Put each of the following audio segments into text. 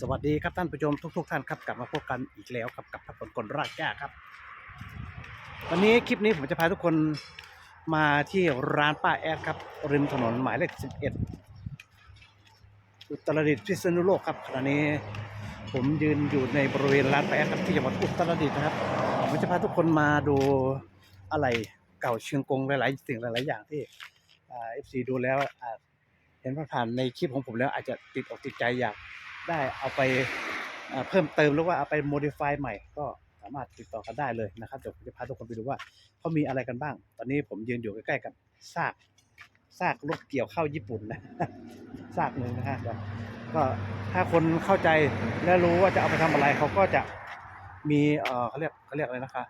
สวัสดีครับท่านผู้ชมทุก ๆ ท่านครับกลับมาพบกันอีกแล้วครับกับพักผลกลรากแก้ครับ วันนี้คลิปนี้ผมจะพาทุกคนมาที่ร้านป้าแอดครับ ริมถนนหมายเลข11อุตรดิตถ์พิษณุโลกครับขณะนี้ผมยืนอยู่ในบริเวณร้านป้าแอดครับที่จังหวัดอุตรดิตถ์นะครับผมจะพาทุกคนมาดูอะไรเก่าเชียงกงหลายๆสิ่งหลาย ๆ อย่างที่เอฟซีดูแล้วเห็นผ่านในคลิปของผมแล้วอาจจะติดอกติดใจอยาก ได้เอาไปเพิ่มเติมหรือว่าเอาไปโมดิฟายใหม่ก็สามารถติดต่อกันได้เลยนะครับเดี๋ยวผมจะพาทุกคนไปดูว่าเขามีอะไรกันบ้าง ตอนนี้ผมยืนอยู่ใกล้ๆกับซากซากรถเกี่ยวเข้าวญี่ปุ่นนะซากหนึ่งนะฮะเดี๋ยวก็ถ้าคนเข้าใจและรู้ว่าจะเอาไปทำอะไรเขาก็จะมีเอ่อเขาเรียกเขาเรียกอะไรนะคะ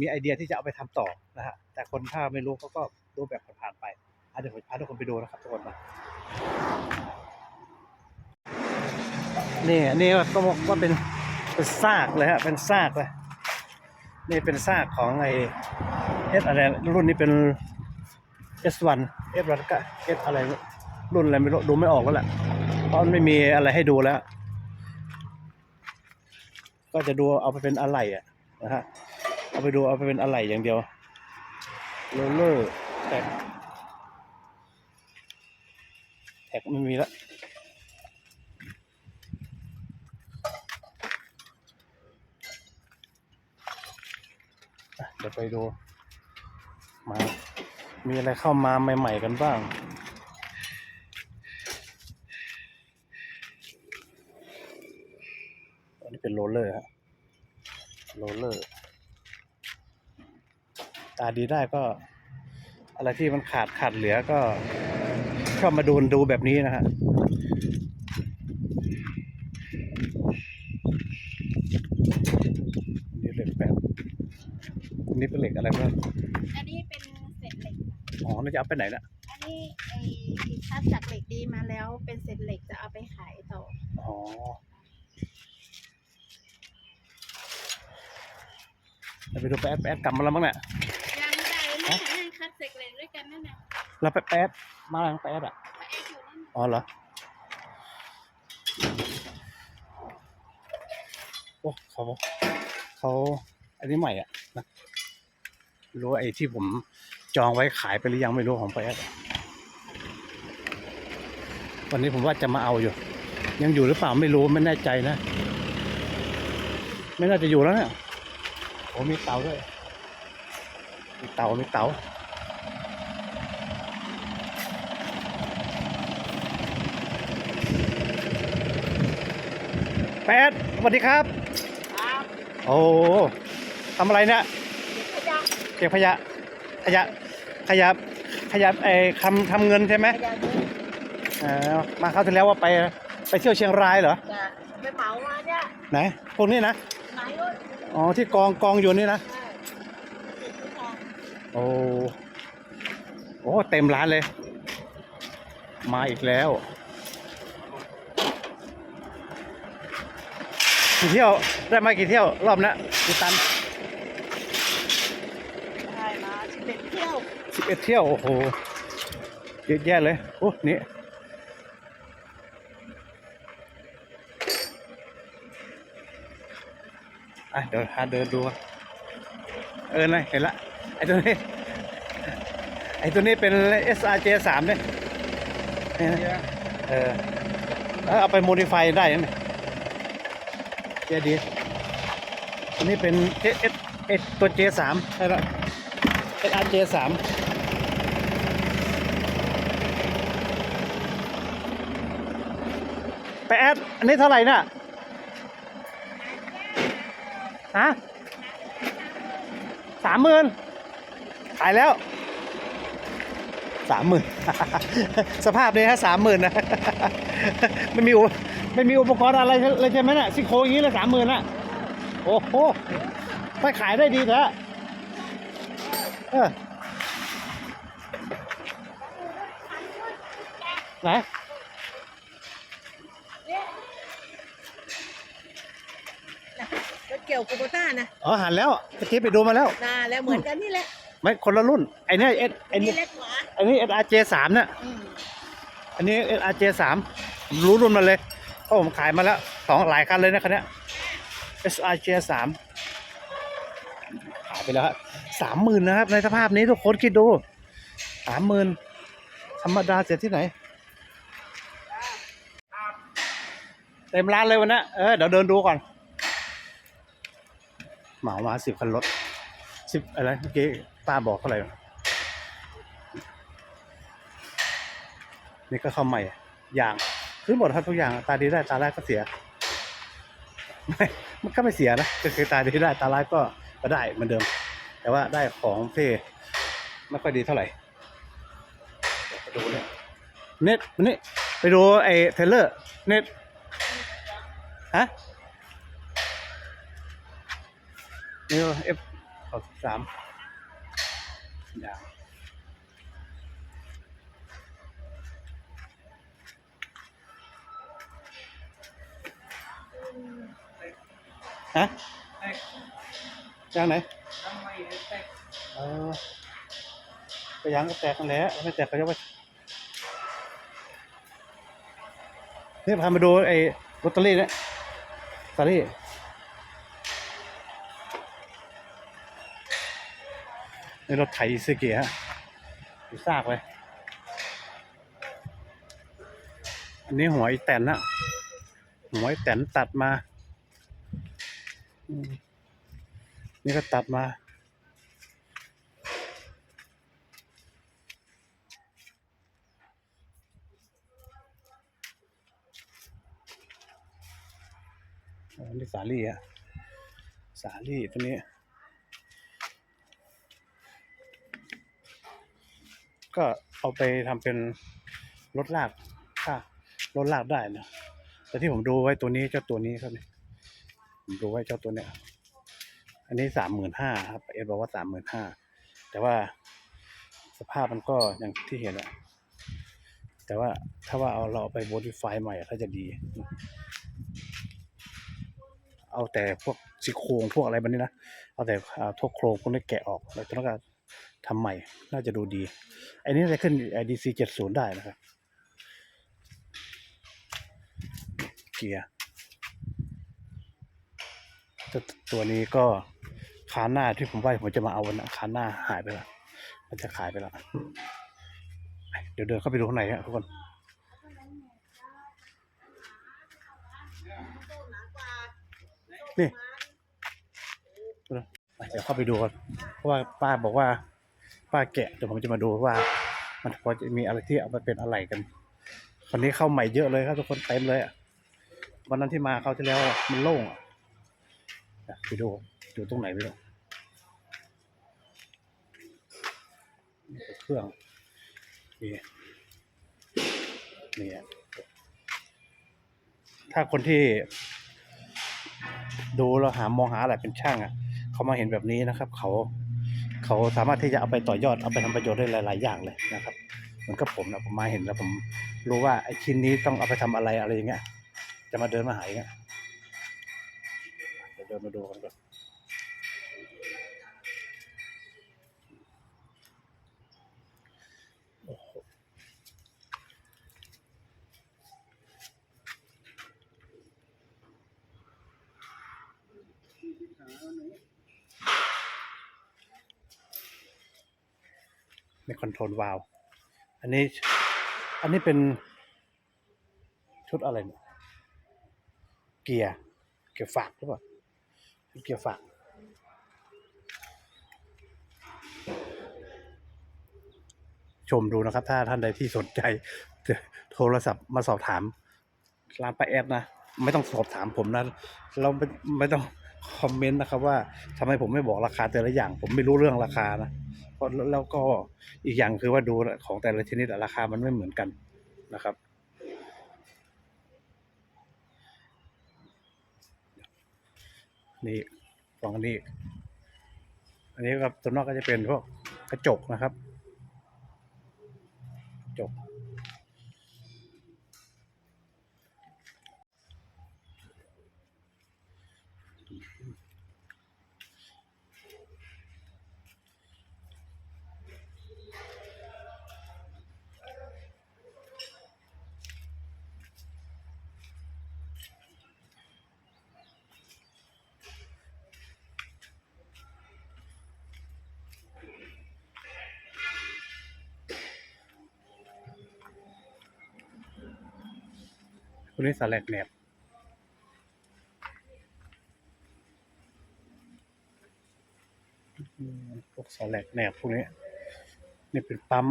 มีไอเดียที่จะเอาไปทำต่อนะฮะแต่คนถ้าไม่รู้เขาก็ดูแบบผ่านๆไปเดี๋ยวผมพาทุกคนไปดูนะครับทุกคนมา นี่อันนี่ก็บอกว่าเป็นเป็นซากเลยฮะเป็นซากเลยนี่เป็นซากของไอเอสอะไรรุ่นนี้เป็น S1 S1 ก็ S อะไรรุ่นอะไรไม่รู้ดูไม่ออกแล้วแหละเพราะมันไม่มีอะไรให้ดูแล้ว ก็จะดูเอาไปเป็นอะไรอะนะฮะเอาไปดูเอาไปเป็นอะไรอย่างเดียวโรลเลอร์แท็กแท็กไม่มีแล้ว เดี๋ยวไปดู มา มีอะไรเข้ามาใหม่ ๆ กันบ้าง อันนี้เป็นโรลเลอร์ฮะ โรลเลอร์ ตาดีได้ก็ อะไรที่มันขาดขาดเหลือก็ชอบมาดูดูแบบนี้นะฮะ นี่เหล็กแบบอันนี้เป็นเหล็กอะไรบ้าง อันนี้เป็นเศษเหล็กค่ะ อ๋อน่า จะเอาไปไหนน่ะอันนี้ไอ้ถ้าจากเหล็กดีมาแล้วเป็นเศษเหล็กจะเอาไปขายต่อ อ๋อไปดูแป๊ดแป๊ดกลับมาแล้วมั้งเนี่ย ยังไม่ได้เลยนะนั่งคัดเศษเหล็กด้วยกันนั่นน่ะแล้วแป๊ดแป๊ดมาแล้วแป๊ดอะมาเอ็กอยู่นั่นอ๋อเหรอ โอ้เขาเขาอันนี้ใหม่อะนะไม่ รู้ไอ้ที่ผมจองไว้ขายไปหรือยังไม่รู้ของแป๊ดอะวันนี้ผมว่าจะมาเอาอยู่ ยังอยู่หรือเปล่าไม่รู้ไม่แน่ใจนะ ไม่น่าจะอยู่แล้วเนี่ยโอ้มีเตาด้วย มีเตามีเตาแปดสวัสดีครับ ครับ โอ้ทำอะไรเนี่ยขยะ เก็บขยะขยะขยะขยะไอ้คำทำเงินใช่ไหมขยะเยอะเออมาคราวที่แล้วว่าไปไปเที่ยวเชียงรายเหรอจะไปเหมามาเนี่ยไหนพวกนี้นะไหนก็อ๋อที่กองกองอยู่นี่นะใช่ติดทุกทางโอ้โอ้เต็มร้านเลย มาอีกแล้วกี่เที่ยวได้มากี่เที่ยวรอบนี้กี่ตัน ได้มาสิบเอ็ดเที่ยว สิบเอ็ดเที่ยว โอ้โหเยอะแยะเลย โอ้นี่อะเดี๋ยวหาเดินดู เออนะเห็นละ ไอ้ตัวนี้ ไอ้ตัวนี้เป็น SRJ สามเนี่ยเนี่ยเออแล้วเอาไปโมดิฟายได้นะเนี่ยเจดีอันนี้เป็น S S S ตัว J สามใช่แล้ว SRJ สามไปแอด อันนี้เท่าไหร่น่ะฮะสามหมื่นขายแล้วสามหมื่นสภาพนี้ฮะสามหมื่นนะไม่มีอุไม่มีอุปกรณ์อะไรเลยใช่ไหมน่ะซี่โครงอย่างนี้เลยสามหมื่นน่ะโอ้โหไปขายได้ดีเถอะเออไหน เกี่ยวกูโบต้านะอ๋อหันแล้วตะกี้ไปดูมาแล้วน่าแล้วเหมือนกันนี่แหละไม่คนละรุ่นไอ้เนี่ยเอสไอ้อันนี่นี้เล็กกว่าไอ้นี่เอสอาร์เจสามเนี่ยอืมอันนี้เอสอาร์เจสามรู้รุ่นมาเลยเพราะผมขายมาแล้วอสองหลายคันเลยนะคันเนี้ย SR J สามขายไปแล้วสามหมื่นนะครับ ในสภาพนี้ทุกคนคิดดูสามหมื่นธรรมดาเสียที่ไหน เต็มร้านเลยวันนี้เออเดี๋ยวเดินดูก่อน เหมามาสิบคันรถสิบอะไรเมื่อกี้ป้าบอกเท่าไหร่นี่ก็เข้าใหม่ อย่างซื้อหมดครับทุกอย่าง ตาดีได้ตาร้ายก็เสียไม่มันก็ไม่เสียนะก็คือตาดีได้ตาร้ายก็ก็ได้เหมือนเดิม แต่ว่าได้ของที่ไม่ค่อยดีเท่าไหร่ไปดูเนี่ยเน็ตนี่ไปดูไอ้เทเลอร์เน็ตฮะ นี่เอฟขอสามอย่างฮะย่างไหนเออไปยังก็แตกกันแหล้วไม่แตกก็ยกไปนี่พามาดูไอ้ลอตเตอรี่เนี่ยลอตเตอรี่ ในรถไถอิซึกิฮะดูซากเลยอันนี้หัวไอแตนนะหัวไอแตนตัดมาอืมนี่ก็ตัดมาอันนี้สาลี่อะสาลี่ตัวนี้ ก็เอาไปทำเป็นรถลากค่ะรถลากได้นะแต่ที่ผมดูไว้ตัวนี้เจ้าตัวนี้ครับนี่ผมดูไว้เจ้าตัวเนี้ยอันนี้สามหมื่นห้าครับเอ็ดบอกว่าสามหมื่นห้าแต่ว่าสภาพมันก็อย่างที่เห็นอะแต่ว่าถ้าว่าเอาเราไปโมดิฟายใหม่อะถ้าจะดี เอาแต่พวกซี่โครงพวกอะไรแบบนี้นะ เอาแต่อ่วกโครงพวกนี้แกะออกแล้วแล้วก็ ทำใหม่ น่าจะดูดีอ้นี้จะขึ้น IDC 70 ได้นะครับ เกียร์ตัวนี้ก็คานหน้าที่ผมว่าผมจะมาเอาวันนั้นคานหน้าหายไปแล้ว มันจะขายไปแล้ว เดี๋ยวเดินเข้าไปดูข้างในฮะทุกคนนี่เดี๋ยวเข้าไปดูกันเพราะว่าป้าบอกว่า ป้าแกะเดี๋ยวผมจะมาดูว่า มันพอจะมีอะไรที่เอาไปเป็นอะไรกันวันนี้เข้าใหม่เยอะเลยครับทุกคนเต็มเลยอะวันนั้นที่มาเขาที่แล้วมันโล่งอะไปดูอยู่ตรงไหนไปดูนเครื่องนี่นี่ถ้าคนที่ ดูแล้วหามองหาอะไรเป็นช่างอะ เขามาเห็นแบบนี้นะครับ เขา เขาสามารถที่จะเอาไปต่อยอดเอาไปทำประโยชน์ได้หลาย ๆ อย่างเลยนะครับเหมือนกับผมนะผมมาเห็นแล้วผมรู้ว่าไอ้ชิ้นนี้ต้องเอาไปทำอะไรอะไรอย่างเงี้ยจะมาเดินมาหายเงี้ยเดินมาดูกันก่อนโอ้โห ในคอนโทรลวาลวอันนี้ อันนี้เป็นชุดอะไรเนี่ยเกียร์เกียร์ฝากหรือเปล่าเกียร์ฝากชมดูนะครับ ถ้าท่านใดที่สนใจจะโทรศัพท์มาสอบถามร้านป้าแอดนะ ไม่ต้องสอบถามผมนะ เราไม่ไม่ต้องคอมเมนต์นะครับว่าทำไมผมไม่บอกราคาแต่ละอย่าง ผมไม่รู้เรื่องราคานะ เพราะแล้วก็อีกอย่างคือว่าดูของแต่ละชนิดราคามันไม่เหมือนกันนะครับนี่สองอันนี้ อันนี้ครับตัวนอกก็จะเป็นพวกกระจกนะครับ กระจก ตัวนี้สแลกแหนบอืมพวกสแลกแหนบพวกนี้ นี่เป็นปั๊ม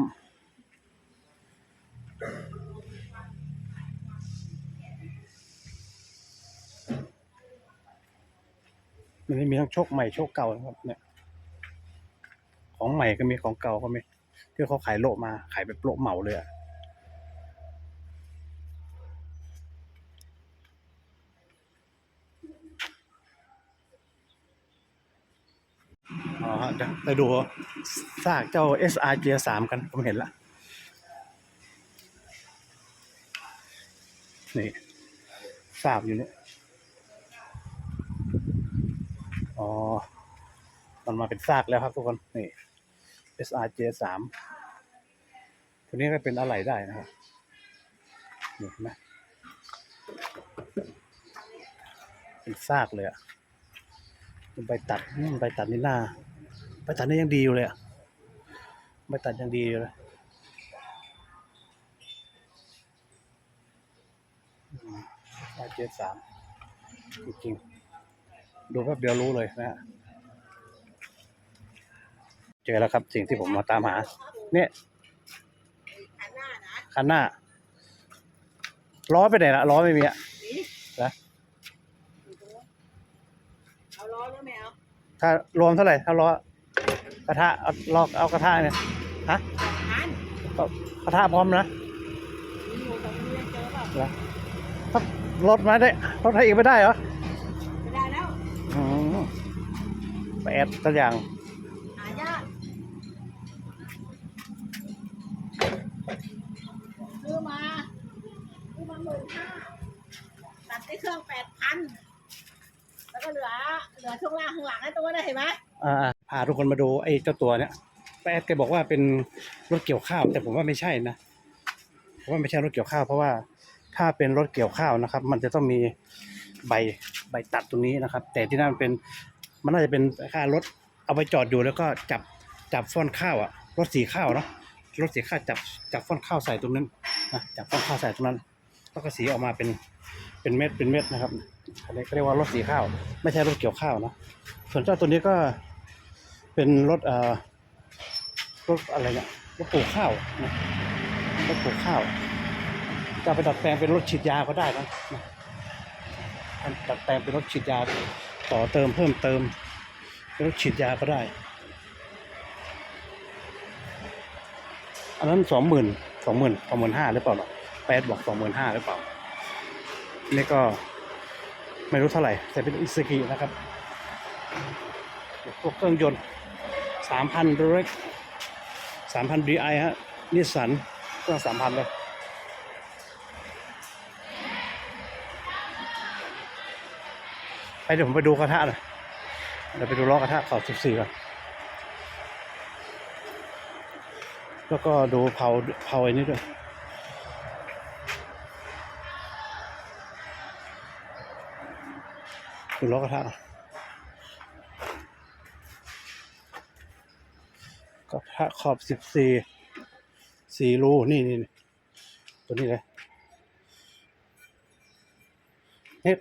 มันมีทั้งโชคใหม่โชคเก่านะครับ เนี่ย ของใหม่ก็มีของเก่าก็มีที่เขาขายโลมาขายแบบโลเหมาเลยอะอ๋อฮะเดี๋ยว ไปดูซากเจ้า SR g 3กันผมเห็นละนี่ซากอยู่เนี่ยอ๋อ มันมาเป็นซากแล้วครับทุกคน นี่ SRJ สามตัวนี้ก็เป็นอะไรได้นะครับนี่เห็นไหมเป็นซากเลยอะเป็นใบตัดใบตัดนี่หน้า ใบตัดนี่ยังดีอยู่เลยอะใบตัดยังดีอยู่เลยอืม SRJ สามจริงๆดูแป๊บเดียวรู้เลยนะฮะเจอแล้วครับสิ่งที่ผมมาตามหา เนี่ยคันหน้าล้อไปไหนละล้อไม่มีอะเอาล้อหรือไม่เอาถ้ารวมเท่าไหร่ถ้าล้อ กระทะเอาล้อเอากระทะเนี่ยฮะพันก็กระทะพร้อมนะมีอยู่ตรงนี้เจอเปล่าเหรอถ้ารถมาได้รถไทยอีกไม่ได้เหรอไม่ได้แล้ว อืมไปแอดสักอย่าง ก็เหลือเหลือช่วงล่างข้างหลังไอ้ตัวนั้นเห็นไหมอ่าพาทุกคนมาดูไอ้เจ้าตัวเนี้ยแอดแกบอกว่าเป็นรถเกี่ยวข้าว แต่ผมว่าไม่ใช่นะผมว่าไม่ใช่รถเกี่ยวข้าวเพราะว่าถ้าเป็นรถเกี่ยวข้าวนะครับ มันจะต้องมีใบใบตัดตรงนี้นะครับ แต่ที่นั่นเป็นมันน่าจะเป็นค่ารถเอาไปจอดอยู่แล้วก็จับจับฟ้อนข้าวอะรถสีข้าวเนาะรถสีข้าวจับจับฟ้อนข้าวใส่ตรงนั้นนะจับฟ้อนข้าวใส่ตรงนั้น แล้วก็สีออกมาเป็นเป็นเม็ดเป็นเม็ดนะครับอันนี้ก็เรียกว่ารถสีข้าว ไม่ใช่รถเกี่ยวข้าวเนาะส่วนเจ้าตัวนี้ก็เป็นรถเอ่อรถอะไรเนี่ยรถปลูกข้าวนะรถปลูกข้าวจะเอาไปดัดแปลงเป็นรถฉีดยาก็ได้นะนะดัดแปลงเป็นรถฉีดยาต่อเติมเพิ่มเติมเป็นรถฉีดยาก็ได้ อันนั้นสองหมื่นสองหมื่นสองหมื่นห้าหรือเปล่าเนาะ แปดบอกสองหมื่นห้าหรือเปล่านี่ก็ไม่รู้เท่าไหร่ แต่เป็นอิสกินะครับพวกเครื่องยนต์สามพันเร็กสามพันดีไอฮะนิสสันเครื่องสามพันเลยไปเดี๋ยวผมไปดูกระทะหน่อยเดี๋ยวไปดูล้อกระทะเข่าสิบสี่ก่อน แล้วก็ดูเผาเผาไอ้นี้ด้วย ดูล้อกระทะกระทะขอบสิบสี่สี่รูนี่นี่ตัวนี้เลยเนี่ย